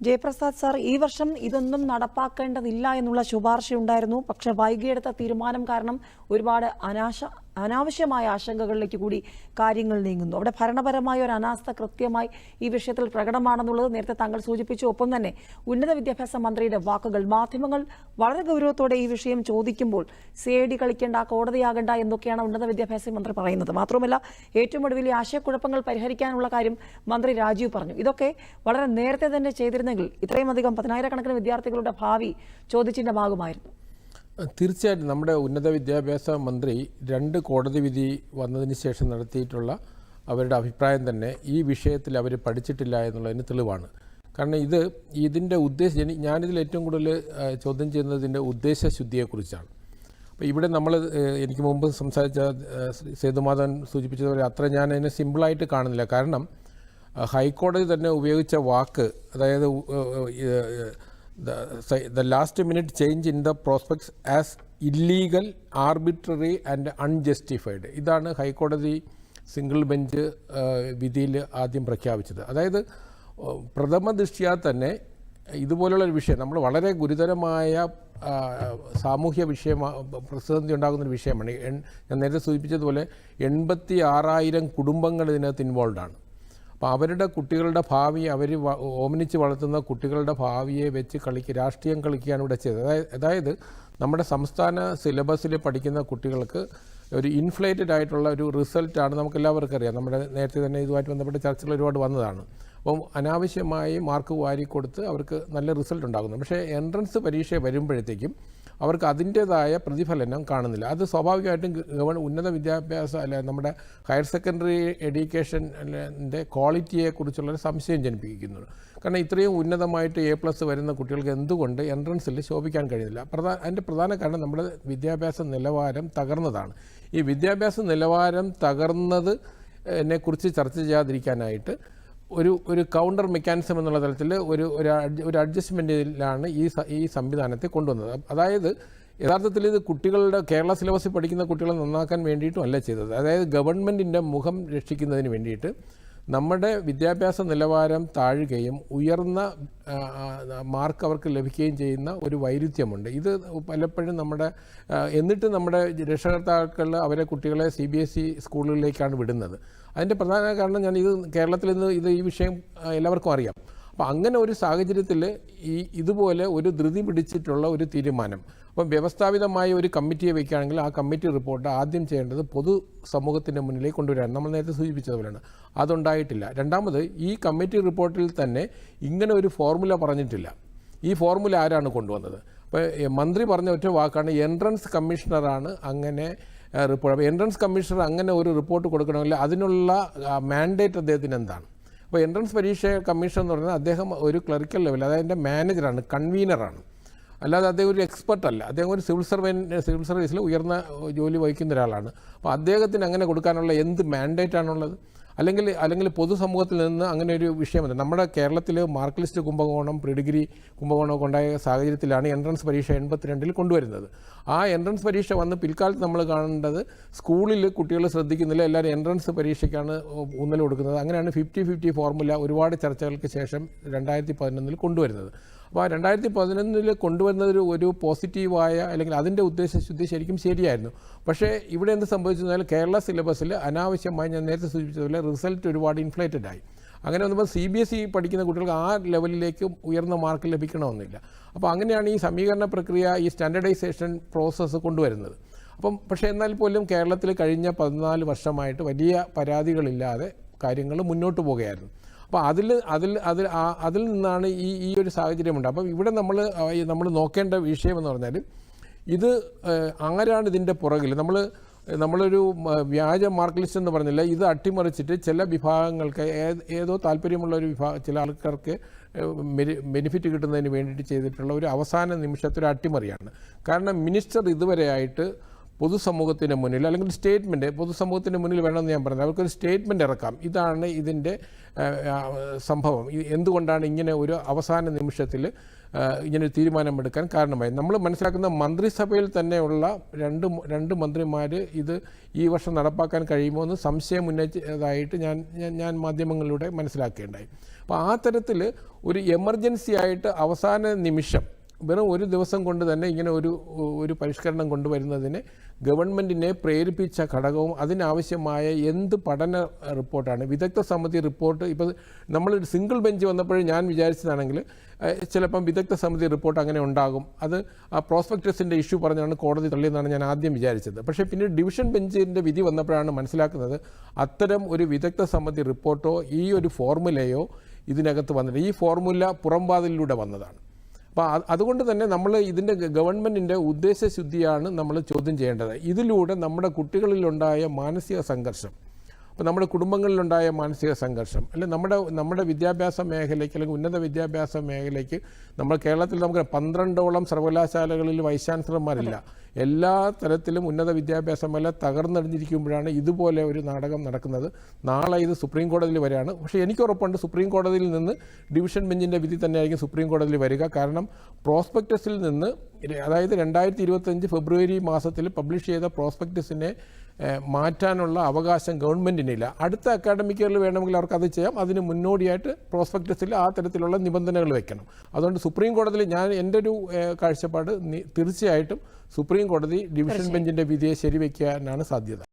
Jayaprasad sir ഈ വർഷം ഇതൊന്നും നടപ്പാക്കേണ്ടതില്ല എന്നുള്ള ശുപാർശയുണ്ടായിരുന്നു. പക്ഷെ വൈകിയെടുത്ത തീരുമാനം കാരണം ഒരുപാട് അനാശ അനാവശ്യമായ ആശങ്കകളിലേക്ക് കൂടി കാര്യങ്ങൾ നീങ്ങുന്നു. അവിടെ ഭരണപരമായ ഒരു അനാസ്ഥ കൃത്യമായി ഈ വിഷയത്തിൽ പ്രകടമാണെന്നുള്ളത് നേരത്തെ താങ്കൾ സൂചിപ്പിച്ചു. ഒപ്പം തന്നെ ഉന്നത വിദ്യാഭ്യാസ മന്ത്രിയുടെ വാക്കുകൾ മാധ്യമങ്ങൾ വളരെ ഗൗരവത്തോടെ ഈ വിഷയം ചോദിക്കുമ്പോൾ സി ഐ ഡി കളിക്കേണ്ട കോടതിയാകണ്ട എന്നൊക്കെയാണ് ഉന്നത വിദ്യാഭ്യാസ മന്ത്രി പറയുന്നത്. മാത്രമല്ല ഏറ്റവും ഒടുവിൽ ആശയക്കുഴപ്പങ്ങൾ പരിഹരിക്കാനുള്ള കാര്യം മന്ത്രി രാജീവ് പറഞ്ഞു. ഇതൊക്കെ വളരെ നേരത്തെ തന്നെ ചെയ്തിരുന്നെങ്കിൽ ഇത്രയും അധികം പതിനായിരക്കണക്കിന് വിദ്യാർത്ഥികളുടെ ഭാവി ചോദ്യചിഹ്നമാകുമായിരുന്നു തീർച്ചയായിട്ടും നമ്മുടെ ഉന്നത വിദ്യാഭ്യാസ മന്ത്രി രണ്ട് കോടതി വിധി വന്നതിന് ശേഷം നടത്തിയിട്ടുള്ള അവരുടെ അഭിപ്രായം തന്നെ ഈ വിഷയത്തിൽ അവർ പഠിച്ചിട്ടില്ല എന്നുള്ളതിന് തെളിവാണ്. കാരണം ഇത് ഇതിന്റെ ഉദ്ദേശം ഞാനിതിൽ ഏറ്റവും കൂടുതൽ ചോദ്യം ചെയ്യുന്നതിന്റെ ഉദ്ദേശശുദ്ധിയെക്കുറിച്ചാണ് അപ്പോൾ ഇവിടെ നമ്മൾ എനിക്ക് മുമ്പ് സംസാരിച്ച സേതുമാധവൻ സൂചിപ്പിച്ചതുപോലെ അത്ര ഞാൻ അതിനെ സിമ്പിളായിട്ട് കാണുന്നില്ല. കാരണം ഹൈക്കോടതി തന്നെ ഉപയോഗിച്ച വാക്ക് അതായത് the last minute change in the prospects as illegal arbitrary and unjustified ഇതാണ് ഹൈക്കോടതി സിംഗിൾ ബെഞ്ച് വിധിയിൽ ആദ്യം പ്രഖ്യാപിച്ചത്. അതായത് പ്രഥമ ദൃഷ്ട്യാ തന്നെ ഇതുപോലുള്ള ഒരു വിഷയം നമ്മൾ വളരെ ഗുരുതരമായ സാമൂഹ്യ വിഷയം പ്രതിസന്ധി ഉണ്ടാകുന്ന ഒരു വിഷയമാണ്. ഞാൻ നേരത്തെ സൂചിപ്പിച്ചതുപോലെ എൺപത്തി ആറായിരം കുടുംബങ്ങൾ ഇതിനകത്ത് ഇൻവോൾവ് ആണ്. അപ്പോൾ അവരുടെ കുട്ടികളുടെ ഭാവി അവർ ഓമനിച്ച് വളർത്തുന്ന കുട്ടികളുടെ ഭാവിയെ വെച്ച് കളിക്കുക രാഷ്ട്രീയം കളിക്കുകയാണ് ഇവിടെ ചെയ്തത്. അതായത് അതായത് നമ്മുടെ സംസ്ഥാന സിലബസിൽ പഠിക്കുന്ന കുട്ടികൾക്ക് ഒരു ഇൻഫ്ലേറ്റഡ് ആയിട്ടുള്ള ഒരു റിസൾട്ടാണ് നമുക്ക് എല്ലാവർക്കും അറിയാം. നമ്മുടെ നേരത്തെ തന്നെ ഇതുമായിട്ട് ബന്ധപ്പെട്ട് ചർച്ചകൾ ഒരുപാട് വന്നതാണ്. അപ്പം അനാവശ്യമായി മാർക്ക് വാരി കൊടുത്ത് അവർക്ക് നല്ല റിസൾട്ട് ഉണ്ടാകുന്നു പക്ഷേ എൻട്രൻസ് പരീക്ഷ വരുമ്പോഴത്തേക്കും അവർക്ക് അതിന്റേതായ പ്രതിഫലനം കാണുന്നില്ല. അത് സ്വാഭാവികമായിട്ടും ഗവൺ ഉന്നത വിദ്യാഭ്യാസ അല്ല നമ്മുടെ ഹയർ സെക്കൻഡറി എഡ്യൂക്കേഷന്റെ ക്വാളിറ്റിയെക്കുറിച്ചുള്ളൊരു സംശയം ജനിപ്പിക്കുന്നു. കാരണം ഇത്രയും ഉന്നതമായിട്ട് എ പ്ലസ് വരുന്ന കുട്ടികൾക്ക് എന്തുകൊണ്ട് എൻട്രൻസിൽ ശോഭിക്കാൻ കഴിയുന്നില്ല? പ്രധാന അതിന്റെ പ്രധാന കാരണം നമ്മുടെ വിദ്യാഭ്യാസ നിലവാരം തകർന്നതാണ്. ഈ വിദ്യാഭ്യാസ നിലവാരം തകർന്നത് എന്നെക്കുറിച്ച് ചർച്ച ചെയ്യാതിരിക്കാനായിട്ട് ഒരു ഒരു കൗണ്ടർ മെക്കാനിസം എന്നുള്ള തലത്തിൽ ഒരു ഒരു അഡ്ജ- അഡ്ജസ്റ്റ്മെന്റിലാണ് ഈ ഈ സംവിധാനത്തെ കൊണ്ടുവന്നത്. അതായത് യഥാർത്ഥത്തിൽ ഇത് കുട്ടികളുടെ കേരള സിലബസിൽ പഠിക്കുന്ന കുട്ടികളെ നന്നാക്കാൻ വേണ്ടിയിട്ടും അല്ല ചെയ്തത്. അതായത് ഗവൺമെന്റിന്റെ മുഖം രക്ഷിക്കുന്നതിന് വേണ്ടിയിട്ട് നമ്മുടെ വിദ്യാഭ്യാസ നിലവാരം താഴുകയും ഉയർന്ന മാർക്ക് അവർക്ക് ലഭിക്കുകയും ചെയ്യുന്ന ഒരു വൈരുദ്ധ്യമുണ്ട്. ഇത് പലപ്പോഴും നമ്മുടെ എന്നിട്ട് നമ്മുടെ രക്ഷകർത്താക്കൾ അവരെ കുട്ടികളെ സി ബി എസ് ഇ സ്കൂളുകളിലേക്കാണ് വിടുന്നത്. അതിന്റെ പ്രധാന കാരണം ഞാൻ ഇത് കേരളത്തിൽ നിന്ന് ഇത് ഈ വിഷയം എല്ലാവർക്കും അറിയാം. അപ്പോൾ അങ്ങനെ ഒരു സാഹചര്യത്തിൽ ഈ ഇതുപോലെ ഒരു ധൃതി പിടിച്ചിട്ടുള്ള ഒരു തീരുമാനം. അപ്പം വ്യവസ്ഥാപിതമായ ഒരു കമ്മിറ്റിയെ വയ്ക്കുകയാണെങ്കിൽ ആ കമ്മിറ്റി റിപ്പോർട്ട് ആദ്യം ചെയ്യേണ്ടത് പൊതു സമൂഹത്തിന്റെ മുന്നിലേക്ക് കൊണ്ടുവരാൻ നമ്മൾ നേരത്തെ സൂചിപ്പിച്ചതുപോലെയാണ് അതുണ്ടായിട്ടില്ല. രണ്ടാമത് ഈ കമ്മിറ്റി റിപ്പോർട്ടിൽ തന്നെ ഇങ്ങനെ ഒരു ഫോർമുല പറഞ്ഞിട്ടില്ല. ഈ ഫോർമുല ആരാണ് കൊണ്ടുവന്നത്? അപ്പോൾ മന്ത്രി പറഞ്ഞ ഒറ്റ വാക്കാണ് എൻട്രൻസ് കമ്മീഷണറാണ് അങ്ങനെ റിപ്പോർട്ട്. അപ്പോൾ എൻട്രൻസ് കമ്മീഷണർ അങ്ങനെ ഒരു റിപ്പോർട്ട് കൊടുക്കണമെങ്കിൽ അതിനുള്ള മാൻഡേറ്റ് അദ്ദേഹത്തിന് എന്താണ്? അപ്പോൾ എൻട്രൻസ് പരീക്ഷ കമ്മീഷൻ എന്ന് പറഞ്ഞാൽ അദ്ദേഹം ഒരു ക്ലറിക്കൽ ലെവൽ അതായത് മാനേജറാണ് കൺവീനറാണ്. അല്ലാതെ അദ്ദേഹം ഒരു എക്സ്പെർട്ട് അല്ല. അദ്ദേഹം ഒരു സിവിൽ സർവന്റ് സിവിൽ സർവീസിൽ ഉയർന്ന ജോലി വഹിക്കുന്ന ഒരാളാണ്. അപ്പോൾ അദ്ദേഹത്തിന് അങ്ങനെ കൊടുക്കാനുള്ള എന്ത് മാൻഡേറ്റ് ആണുള്ളത്? അല്ലെങ്കിൽ അല്ലെങ്കിൽ പൊതുസമൂഹത്തിൽ നിന്ന് അങ്ങനെ ഒരു വിഷയമുണ്ട് നമ്മുടെ കേരളത്തിൽ മാർക്ക് ലിസ്റ്റ് കുംഭകോണം പ്രിഡിഗ്രി കുംഭകോണമൊക്കെ ഉണ്ടായ സാഹചര്യത്തിലാണ് എൻട്രൻസ് പരീക്ഷ എൺപത്തിരണ്ടിൽ കൊണ്ടുവരുന്നത്. ആ എൻട്രൻസ് പരീക്ഷ വന്ന് പിൽക്കാലത്ത് നമ്മൾ കാണേണ്ടത് സ്കൂളിൽ കുട്ടികൾ ശ്രദ്ധിക്കുന്നില്ല എല്ലാവരും എൻട്രൻസ് പരീക്ഷയ്ക്കാണ് ഊന്നൽ കൊടുക്കുന്നത്. അങ്ങനെയാണ് ഫിഫ്റ്റി ഫിഫ്റ്റി ഫോർമുല ഒരുപാട് ചർച്ചകൾക്ക് ശേഷം രണ്ടായിരത്തി പതിനൊന്നിൽ കൊണ്ടുവരുന്നത്. അപ്പോൾ രണ്ടായിരത്തി പതിനൊന്നിൽ കൊണ്ടുവരുന്നതിൽ ഒരു പോസിറ്റീവായ അല്ലെങ്കിൽ അതിന്റെ ഉദ്ദേശശുദ്ധി ശരിക്കും ശരിയായിരുന്നു. പക്ഷേ ഇവിടെ എന്ത് സംഭവിച്ചു എന്നാൽ കേരള സിലബസിൽ അനാവശ്യമായി ഞാൻ നേരത്തെ സൂചിപ്പിച്ചതുപോലെ റിസൾട്ട് ഒരുപാട് ഇൻഫ്ലേറ്റഡ് ആയി. അങ്ങനെ വന്നപ്പോൾ സി ബി എസ് ഇ പഠിക്കുന്ന കുട്ടികൾക്ക് ആ ലെവലിലേക്ക് ഉയർന്ന മാർക്ക് ലഭിക്കണമെന്നില്ല. അപ്പോൾ അങ്ങനെയാണ് ഈ സമീകരണ പ്രക്രിയ ഈ സ്റ്റാൻഡർഡൈസേഷൻ പ്രോസസ്സ് കൊണ്ടുവരുന്നത്. അപ്പം പക്ഷേ എന്നാൽ പോലും കേരളത്തിൽ കഴിഞ്ഞ പതിനാല് വർഷമായിട്ട് വലിയ പരാതികളില്ലാതെ കാര്യങ്ങൾ മുന്നോട്ട് പോകുകയായിരുന്നു. അപ്പോൾ അതിൽ അതിൽ അതിൽ അതിൽ നിന്നാണ് ഈ ഈ ഒരു സാഹചര്യമുണ്ട് അപ്പം ഇവിടെ നമ്മൾ നമ്മൾ നോക്കേണ്ട വിഷയം എന്ന് പറഞ്ഞാൽ ഇത് ആരാണ് ഇതിന്റെ പുറകിൽ? നമ്മൾ നമ്മളൊരു വ്യാജ മാർക്ക് ലിസ്റ്റ് എന്ന് പറഞ്ഞില്ല. ഇത് അട്ടിമറിച്ചിട്ട് ചില വിഭാഗങ്ങൾക്ക് ഏതോ താല്പര്യമുള്ള ഒരു വിഭാഗം ചില ആൾക്കാർക്ക് ബെനിഫിറ്റ് കിട്ടുന്നതിന് വേണ്ടിയിട്ട് ചെയ്തിട്ടുള്ള ഒരു അവസാന നിമിഷത്തെ ഒരു അട്ടിമറിയാണ്. കാരണം മിനിസ്റ്റർ ഇതുവരെയായിട്ട് പൊതുസമൂഹത്തിന് മുന്നിൽ അല്ലെങ്കിൽ സ്റ്റേറ്റ്മെന്റ് പൊതുസമൂഹത്തിന് മുന്നിൽ വേണമെന്ന് ഞാൻ പറഞ്ഞത് അവർക്കൊരു സ്റ്റേറ്റ്മെന്റ് ഇറക്കാം. ഇതാണ് ഇതിന്റെ സംഭവം. എന്തുകൊണ്ടാണ് ഇങ്ങനെ ഒരു അവസാന നിമിഷത്തിൽ ഇങ്ങനെ ഒരു തീരുമാനമെടുക്കാൻ കാരണമായി നമ്മൾ മനസ്സിലാക്കുന്ന മന്ത്രിസഭയിൽ തന്നെയുള്ള രണ്ട് രണ്ട് മന്ത്രിമാർ ഇത് ഈ വർഷം നടപ്പാക്കാൻ കഴിയുമോ എന്ന് സംശയം ഉന്നയിച്ചതായിട്ട് ഞാൻ- ഞാൻ മാധ്യമങ്ങളിലൂടെ മനസ്സിലാക്കുകയുണ്ടായി അപ്പോൾ ആ തരത്തിൽ ഒരു എമർജൻസി ആയിട്ട് അവസാന നിമിഷം വെറും ഒരു ദിവസം കൊണ്ട് തന്നെ ഇങ്ങനെ ഒരു ഒരു പരിഷ്കരണം കൊണ്ടുവരുന്നതിന് ഗവൺമെന്റിനെ പ്രേരിപ്പിച്ച ഘടകവും അതിനാവശ്യമായ എന്ത് പഠന റിപ്പോർട്ടാണ്. വിദഗ്ധ സമിതി റിപ്പോർട്ട് ഇപ്പോൾ നമ്മളൊരു സിംഗിൾ ബെഞ്ച് വന്നപ്പോഴും ഞാൻ വിചാരിച്ചതാണെങ്കിൽ ചിലപ്പം വിദഗ്ധ സമിതി റിപ്പോർട്ട് അങ്ങനെ ഉണ്ടാകും. അത് ആ പ്രോസ്പെക്ടസിന്റെ ഇഷ്യൂ പറഞ്ഞാണ് കോടതി തള്ളിയെന്നാണ് ഞാൻ ആദ്യം വിചാരിച്ചത്. പക്ഷേ പിന്നെ ഡിവിഷൻ ബെഞ്ചിന്റെ വിധി വന്നപ്പോഴാണ് മനസ്സിലാക്കുന്നത് അത്തരം ഒരു വിദഗ്ധ സമിതി റിപ്പോർട്ടോ ഈ ഒരു ഫോർമുലയോ ഇതിനകത്ത് വന്നിട്ട് ഈ ഫോർമുല പുറംവാതിലൂടെ വന്നതാണ്. അപ്പോൾ അതുകൊണ്ട് തന്നെ നമ്മൾ ഇതിന്റെ ഗവൺമെന്റിന്റെ ഉദ്ദേശശുദ്ധിയാണ് നമ്മൾ ചോദ്യം ചെയ്യേണ്ടത്. ഇതിലൂടെ നമ്മുടെ കുട്ടികളിലുണ്ടായ മാനസിക സംഘർഷം. അപ്പോൾ നമ്മുടെ കുടുംബങ്ങളിലുണ്ടായ മാനസിക സംഘർഷം അല്ലെങ്കിൽ നമ്മുടെ നമ്മുടെ വിദ്യാഭ്യാസ മേഖലയ്ക്ക് അല്ലെങ്കിൽ ഉന്നത വിദ്യാഭ്യാസ മേഖലയ്ക്ക് നമ്മൾ കേരളത്തിൽ നമുക്ക് പന്ത്രണ്ടോളം സർവകലാശാലകളിൽ വൈസ് ചാൻസലർമാരില്ല എല്ലാ തരത്തിലും ഉന്നത വിദ്യാഭ്യാസ മേഖല തകർന്നടിഞ്ഞിരിക്കുമ്പോഴാണ് ഇതുപോലെ ഒരു നാടകം നടക്കുന്നത്. നാളെ ഇത് സുപ്രീം കോടതിയിൽ വരികയാണ്. പക്ഷേ എനിക്ക് ഉറപ്പുണ്ട് സുപ്രീം കോടതിയിൽ നിന്ന് ഡിവിഷൻ ബെഞ്ചിന്റെ വിധി തന്നെയായിരിക്കും സുപ്രീം കോടതിയിൽ വരിക. കാരണം പ്രോസ്പെക്ടസിൽ നിന്ന് അതായത് രണ്ടായിരത്തി ഇരുപത്തഞ്ച് ഫെബ്രുവരി മാസത്തിൽ പബ്ലിഷ് ചെയ്ത പ്രോസ്പെക്ടസിനെ മാറ്റാനുള്ള അവകാശം ഗവൺമെന്റിനില്ല അടുത്ത അക്കാഡമിക് ഇയറിൽ വേണമെങ്കിൽ അവർക്ക് അത് ചെയ്യാം. അതിന് മുന്നോടിയായിട്ട് പ്രോസ്പെക്ടസിൽ ആ തരത്തിലുള്ള നിബന്ധനകൾ വെക്കണം. അതുകൊണ്ട് സുപ്രീം കോടതിയിൽ ഞാൻ എന്റെ ഒരു കാഴ്ചപ്പാട് തീർച്ചയായിട്ടും സുപ്രീം കോടതി ഡിവിഷൻ ബെഞ്ചിന്റെ വിധിയെ ശരിവെക്കാനാണ് സാധ്യത.